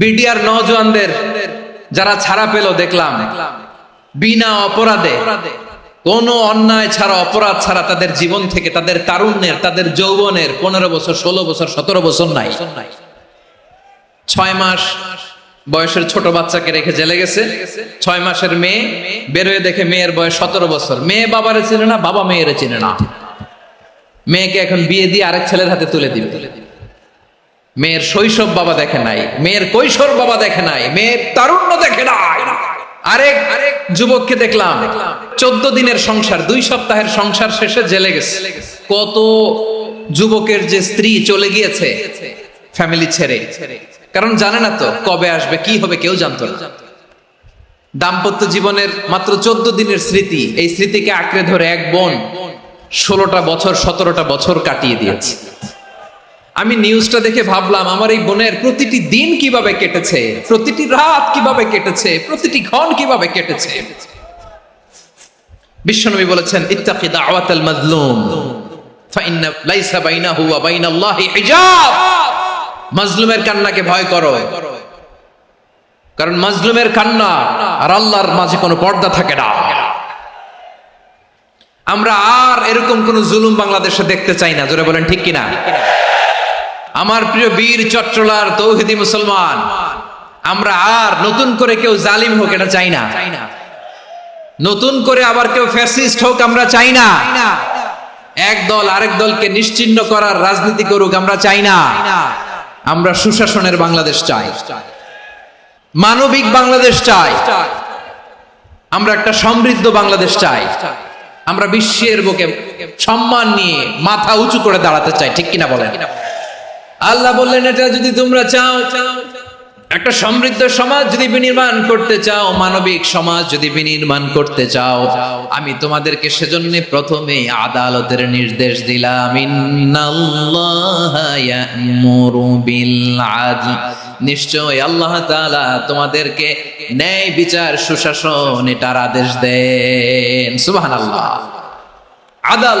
BDR নওজোয়ানদের যারা ছাড়া পেল, দেখলাম। বিনা অপরাধে, কোনো অন্যায় ছাড়া, অপরাধ ছাড়া তাদের জীবন থেকে, তাদের তারুণ্যের, তাদের যৌবনের পনেরো বছর, ষোলো বছর, সতেরো বছর নাই। ছয় মাস বয়সের ছোট বাচ্চাকে রেখে জেলে গেছে। ছয় মাসের মেয়ে বেরোয় দেখে মেয়ের বয়স সতেরো বছর। মেয়ে বাবারে চিনে না, বাবা মেয়েরে চিনে না। মেয়েকে এখন বিয়ে দিয়ে আরেক ছেলের হাতে তুলে দিবে। তুলে দিবে মেয়ের শৈশব বাবা দেখে নাই, মেয়ের কৈশোর বাবা দেখে নাই, মেয়ের তারুণ্য দেখে নাই। আরেক আরেক যুবককে দেখলাম, চোদ্দ দিনের সংসার, দুই সপ্তাহের সংসার শেষে জেলে গেছে। কত যুবকের যে স্ত্রী চলে গিয়েছে ফ্যামিলি ছেড়ে। কারণ জানে না তো কবে আসবে, কি হবে, কেউ জানতো না। দাম্পত্য জীবনের মাত্র চোদ্দ দিনের স্মৃতি, এই স্মৃতিকে আঁকড়ে ধরে এক বোন ষোলোটা বছর, সতেরোটা বছর কাটিয়ে দিয়েছে। আমি নিউজটা দেখে ভাবলাম, আমার এই বোনের প্রতিটি দিন কীভাবে কেটেছে? প্রতিটি রাত কীভাবে কেটেছে? প্রতিটি ক্ষণ কীভাবে কেটেছে? বিশ্বনবী বলেছেন, ইত্তাকি দাওয়াতাল মাজলুম, ফাইন্না, লাইসা বাইনাহু ওয়া বাইনাল্লাহি হিজাব। মাজলুমের কান্নাকে ভয় করো। কারণ মাজলুমের কান্না আর আল্লাহর মাঝে কোনো পর্দা থাকে না। আমরা আর এরকম কোন জুলুম বাংলাদেশে দেখতে চাই না। জোরে বলেন, ঠিক কিনা? আমার প্রিয় বীর চট্টলার তৌহিদি মুসলমান, আমরা আর নতুন করে কেউ জালিম হোক এটা চাই না। নতুন করে আবার কেউ ফ্যাসিস্ট হোক আমরা চাই না। এক দল আরেক দলকে নিশ্চিন্ন করার রাজনীতি করুক আমরা চাই না। আমরা সুশাসনের বাংলাদেশ চাই। মানবিক বাংলাদেশ চাই। আমরা একটা সমৃদ্ধ বাংলাদেশ চাই। আমরা বিশ্বের বুকে সম্মান নিয়ে মাথা উঁচু করে দাঁড়াতে চাই, ঠিক কিনা বলেন? আল্লাহ বললেন, এটা যদি তোমরা চাও চাও একটা সমৃদ্ধ সমাজ যদি বিনির্মাণ করতে চাও, মানবিক সমাজ যদি বিনির্মাণ করতে চাও, আমি তোমাদেরকে সেজন্য প্রথমে আদালতের নির্দেশ দিলাম নিশ্চয় আল্লাহ তাআলা তোমাদেরকে ন্যায় বিচার, সুশাসন, এটার আদেশ দেন। সুবহানাল্লাহ। আদাল।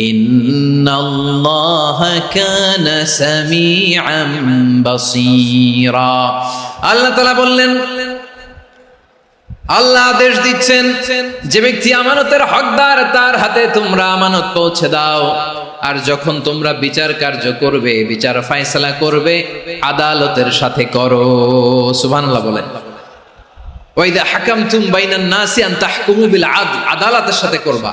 إن الله كان سميعا بصيرا আল্লাহ তালা বললেন আল্লাহ আদেশ দিচ্ছেন যে ব্যক্তি আমানতের হকদার তার হাতে তোমরা আমানত পৌঁছে দাও আর যখন তোমরা বিচার কার্য করবে বিচার ফায়সালা করবে আদালতের সাথে করো সুবহানাল্লাহ বলেন ওয়াইদা হাকামতুম বাইনান নাসি আন তাহকুমু বিল আদল আদালতের সাথে করবা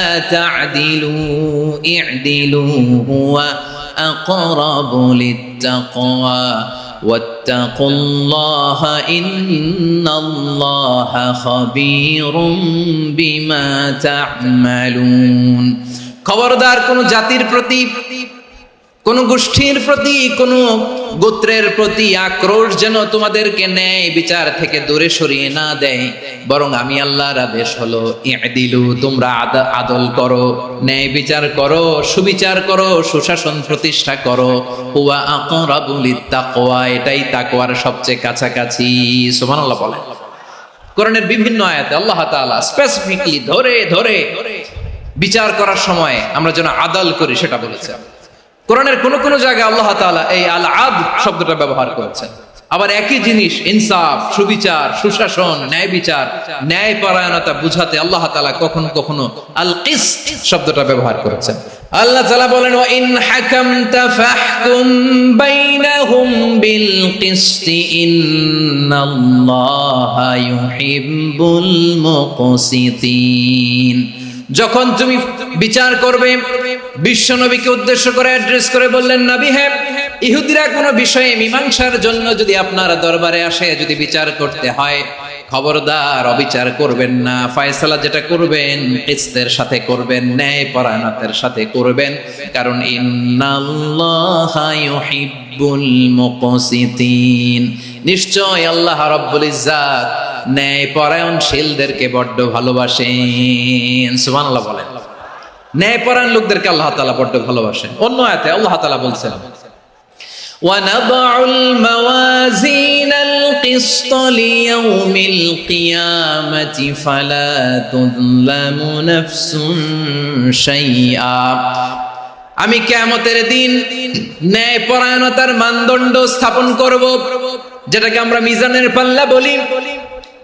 تعدلوا اعدلوا هو أقرب للتقوى واتقوا الله إن الله خبير بما تعملون খবরদার কোন জাতির প্রতি কোন গোষ্ঠীর প্রতি, কোন গোত্রের প্রতি আক্রোশ যেন তোমাদেরকে ন্যায় বিচার থেকে দূরে সরিয়ে না দেয়। বরং আমি আল্লাহর আদেশ হলো দিলু তোমরা আদল করো, ন্যায় বিচার করো, সুবিচার করো, সুশাসন প্রতিষ্ঠা করো। হুয়া আকরাবুল তাকওয়া এটাই তাকওয়ার সবচেয়ে কাছাকাছি। সুবহানাল্লাহ বলেন। কোরআনের বিভিন্ন আয়াতে আল্লাহ তাআলা স্পেসিফিকলি ধরে ধরে বিচার করার সময় আমরা যেন আদল করি, সেটা বলেছেন কোরআনের কোন কোন জায়গায় আল্লাহ তাআলা এই আল আদ শব্দটা ব্যবহার করেছেন। আবার একই জিনিস, ইনসাফ, সুবিচার, সুশাসন ন্যায় বিচার ন্যায় পরায়ণতা বুঝাতে আল্লাহ তাআলা কখনো কখনো আল কিস শব্দটা ব্যবহার করেছেন। আল্লাহ তালা বলেন ওয়া ইন হাকামতা ফাহকুম বিল কিসতি ইন্নাল্লাহা ইউহিব্বুল মুকসিতিন। যখন তুমি বিচার করবে, বিশ্বনবীকে উদ্দেশ্য করে অ্যাড্রেস করে বললেন, নবী হ্যাঁ ইহুদিরা কোনো বিষয়ে মীমাংসার জন্য যদি আপনার দরবারে আসে, যদি বিচার করতে হয়, খবরদার অবিচার করবেন না। ফয়সালা যেটা করবেন কিস্তের সাথে করবেন, ন্যায় পরায়ণতের সাথে করবেন। কারণ নিশ্চয় আল্লাহ রাব্বুল ইজ্জাত ন্যায় পরায়ণশীলদেরকে বড্ড ভালোবাসেন সুবহানাল্লাহ বলেন ন্যায় পরায়ণ লোকদেরকে আল্লাহ তাআলা বড্ড ভালোবাসেন অন্য আয়াতে আল্লাহ তাআলা বলছেন ونضع الموازين القسط ليوم القيامة فلا تظلم نفس شيئا আমি কেয়ামতের দিন ন্যায় পরায়ণতার মানদণ্ড স্থাপন করব যেটাকে আমরা মিজানের পাল্লা বলি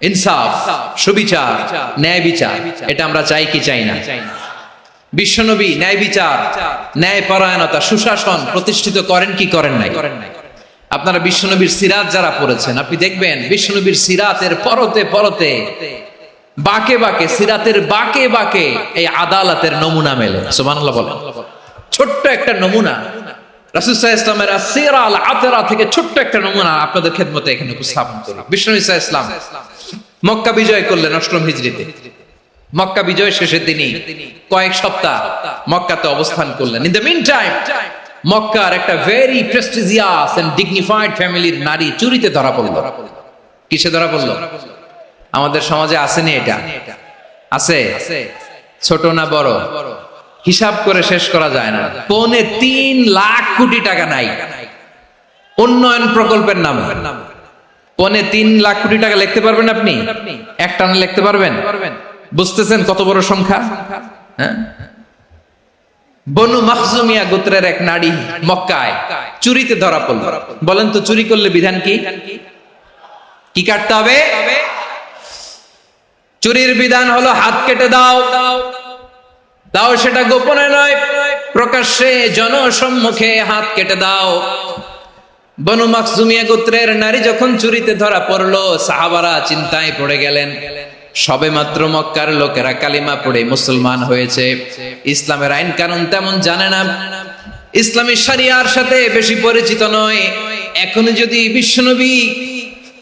ইনসাফ সুবিচার ন্যায় বিচার এটা আমরা চাই কি চাই না? বিশ্বনবী ন্যায় বিচার ন্যায় পরায়ণতা সুশাসন প্রতিষ্ঠিত করেন কি করেন নাই? আপনারা বিশ্বনবীর সিরাত যারা পড়েছেন আপনি দেখবেন বিশ্বনবীর সিরাতের পরতে পরতে বাকে বাকে সিরাতের বাকে বাকে এই আদালতের নমুনা মেলে। সুবহানাল্লাহ বলেন। ছোট্ট একটা নমুনা। রাসূলুল্লাহ ইসলামের আসিরা আল আতরা থেকে ছোট্ট একটা নমুনা আপনাদের খেদমতে এখানে উপস্থাপন করি। বিশ্বনবী ইসলাম মক্কা বিজয় করলেন অষ্টম হিজরিতে। মক্কা বিজয় শেষে তিনি কয়েক সপ্তাহ মক্কাতে অবস্থান করলেন। ইন দ্য মিন টাইম মক্কার একটা ভেরি প্রেস্টিজিয়াস এন্ড ডিগনিফাইড ফ্যামিলির নারী চুরিতে ধরা পড়ল। কিসে ধরা পড়ল? আমাদের সমাজে আসেনি এটা। আছে? ছোট না বড়? হিসাব করে শেষ করা যায় না। পৌনে তিন লাখ কোটি টাকা নাই। উন্নয়ন প্রকল্পের নামে। পৌনে তিন লাখ কোটি টাকা লিখতে পারবেন আপনি? এক টানে লিখতে পারবেন? বুঝতেছেন কত বড় সংখ্যা? হ্যাঁ? বনু মাখজুমিয়া গোত্রের এক নারী মক্কায় চুরিতে ধরা পড়ল। বলেন তো চুরি করলে বিধান কি? কি কাটতে হবে? চুরির বিধান হলো হাত কেটে দাও। দাও সেটা গোপনে নয়, প্রকাশ্যে জনসম্মুখে হাত কেটে দাও। বনু মাকসুমিয়া গোত্রের নারী যখন চুরিতে ধরা পড়ল, সাহাবারা চিন্তায় পড়ে গেলেন। সবে মাত্র মক্কার লোকেরা কালিমা পড়ে মুসলমান হয়েছে। ইসলামের আইন কানুন তেমন জানে না। ইসলামী সারিয়ার সাথে বেশি পরিচিত নয়। এখন যদি বিশ্বনবী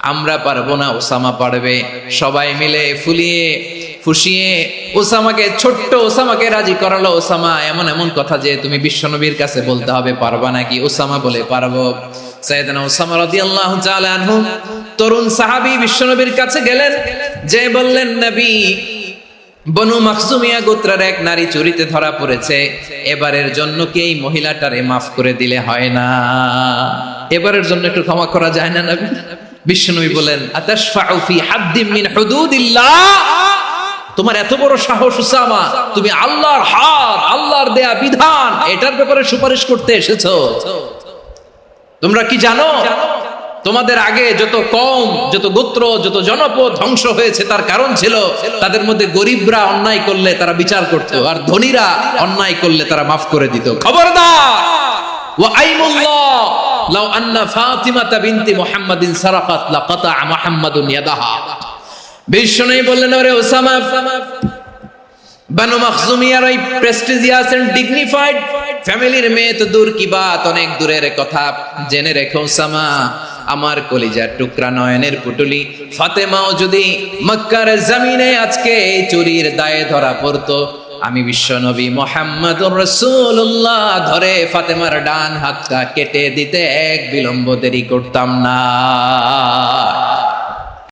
আমরা পারব না, ওসামা পারবে। সবাই মিলে ফুলিয়ে, ফুসিয়ে, ওসামাকে, ছোট্ট ওসামাকে রাজি করালো। ওসামা, এমন এমন কথা যে তুমি বিশ্বনবীর কাছে বলতে হবে, পারবা নাকি? ওসামা বলে, পারব। তরুণ সাহাবী বিশ্বনবীর কাছে গেলেন। যে বললেন, নবী, বনু মাকসুমিয়া গোত্রের এক নারী চুরিতে ধরা পড়েছে। এবারের জন্য কি এই মহিলাটারে মাফ করে দিলে হয় না? এবারের জন্য একটু ক্ষমা করা যায় না, নবী? বিষ্ণুনবী বলেন তোমার এত বড় সাহস উসামা তুমি আল্লাহর হাত আল্লাহর দেয়া বিধান এটার ব্যাপারে সুপারিশ করতে এসেছ। তোমরা কি জানো? তোমাদের আগে যত কম যত গোত্র যত জনপদ ধ্বংস হয়েছে তার কারণ ছিল তাদের মধ্যে গরিবরা অন্যায় করলে তারা বিচার করত আর ধনীরা অন্যায় করলে তারা মাফ করে দিত। খবরদার! ওয়া আইমুল্লাহ লাউ আন্না ফাতিমাতা বিনতি বললেন ওসামা, বানু মাখজুমিয়ার ওই ডিগনিফাইড ফ্যামিলির মেয়ে তো দূর কি বাত? অনেক দূরের কথা। জেনে রেখো সামা আমার কলিজার টুকরা নয়নের পুটুলি ফাতেমাও যদি মক্কার জমিনে আজকে চুরির দায়ে ধরা পড়তো আমি বিশ্বনবী মোহাম্মদ রসুল্লাহ ধরে ফাতেমার ডান হাতটা কেটে দিতে এক বিলম্ব দেরি করতাম না।